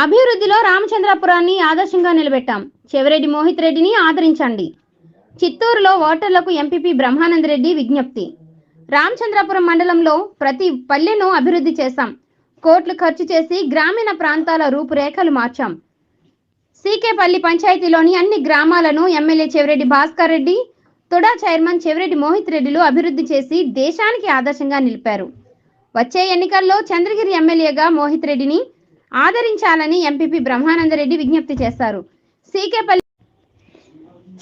అభివృద్ధిలో రామచంద్రాపురాన్ని ఆదర్శంగా నిలబెట్టాం. చెవిరెడ్డి మోహిత్ రెడ్డిని ఆదరించండి. చిత్తూరులో ఓటర్లకు ఎంపీపీ బ్రహ్మానంద రెడ్డి విజ్ఞప్తి. రామచంద్రాపురం మండలంలో ప్రతి పల్లెను అభివృద్ధి చేశాం. కోట్లు ఖర్చు చేసి గ్రామీణ ప్రాంతాల రూపురేఖలు మార్చాం. సీకేపల్లి పంచాయతీలోని అన్ని గ్రామాలను ఎమ్మెల్యే చెవిరెడ్డి భాస్కర్ రెడ్డి తొడా చైర్మన్ చెవిరెడ్డి మోహిత్ రెడ్డిలు అభివృద్ధి చేసి దేశానికి ఆదర్శంగా నిలిపారు. వచ్చే ఎన్నికల్లో చంద్రగిరి ఎమ్మెల్యేగా మోహిత్ రెడ్డిని ఆదరించాలని ఎంపీపీ బ్రహ్మానందరెడ్డి విజ్ఞప్తి చేశారు. సీకేపల్లి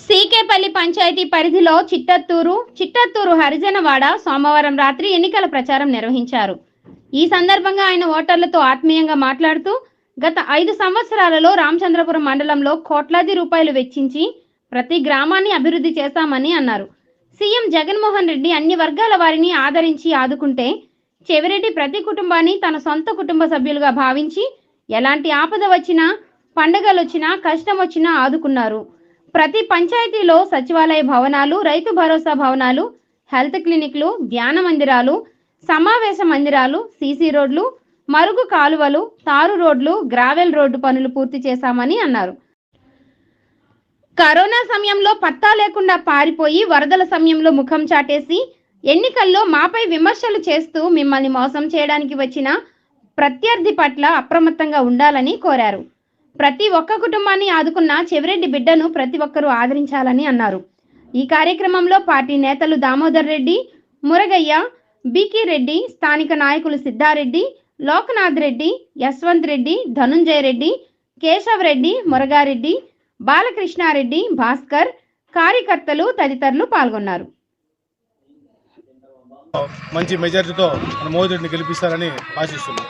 సీకేపల్లి పంచాయతీ పరిధిలో చిట్టత్తూరు చిట్టత్తూరు హరిజనవాడ సోమవారం రాత్రి ఎన్నికల ప్రచారం నిర్వహించారు. ఈ సందర్భంగా ఆయన ఓటర్లతో ఆత్మీయంగా మాట్లాడుతూ గత ఐదు సంవత్సరాలలో రామచంద్రపురం మండలంలో కోట్లాది రూపాయలు వెచ్చించి ప్రతి గ్రామాన్ని అభివృద్ధి చేశామని అన్నారు. సీఎం జగన్మోహన్ రెడ్డి అన్ని వర్గాల వారిని ఆదరించి ఆదుకుంటే చెవిరెడ్డి ప్రతి కుటుంబాన్ని తన సొంత కుటుంబ సభ్యులుగా భావించి ఎలాంటి ఆపద వచ్చినా పండగలు వచ్చినా కష్టం వచ్చినా ఆదుకున్నారు. ప్రతి పంచాయతీలో సచివాలయ భవనాలు రైతు భరోసా భవనాలు హెల్త్ క్లినిక్లు ధ్యాన మందిరాలు సమావేశ మందిరాలు సీసీ రోడ్లు మరుగు కాలువలు తారు రోడ్లు గ్రావెల్ రోడ్డు పనులు పూర్తి చేశామని అన్నారు. కరోనా సమయంలో పత్తా లేకుండా పారిపోయి వరదల సమయంలో ముఖం చాటేసి ఎన్నికల్లో మాపై విమర్శలు చేస్తూ మిమ్మల్ని మోసం చేయడానికి వచ్చిన ప్రత్యర్థి పట్ల అప్రమత్తంగా ఉండాలని కోరారు. ప్రతి ఒక్క కుటుంబాన్ని ఆదుకున్న చెవిరెడ్డి బిడ్డను ప్రతి ఒక్కరూ ఆదరించాలని అన్నారు. ఈ కార్యక్రమంలో పార్టీ నేతలు దామోదర్ రెడ్డి మురగయ్య బికి రెడ్డి స్థానిక నాయకులు సిద్ధారెడ్డి లోకనాథ్ రెడ్డి యశ్వంత్ రెడ్డి ధనుంజయ రెడ్డి కేశవ్ రెడ్డి మురగారెడ్డి బాలకృష్ణారెడ్డి భాస్కర్ కార్యకర్తలు తదితరులు పాల్గొన్నారు. మంచి మెజారిటీతో మన మోదీ రెడ్డిని గెలిపిస్తారని ఆశిస్తున్నాం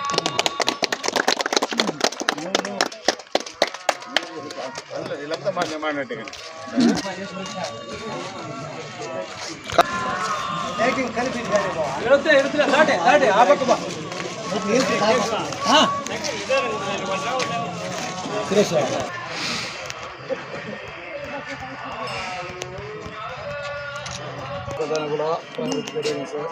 ಇರುತ್ತೆ ಇರುತ್ತೆ ದಾಟೆ ದಾಟೆ ಆ ಪಕ್ಕ ಬಾ ಹಾ ಸುರೇಶ್ పథకాన్ని కూడా ప్రారంభించడం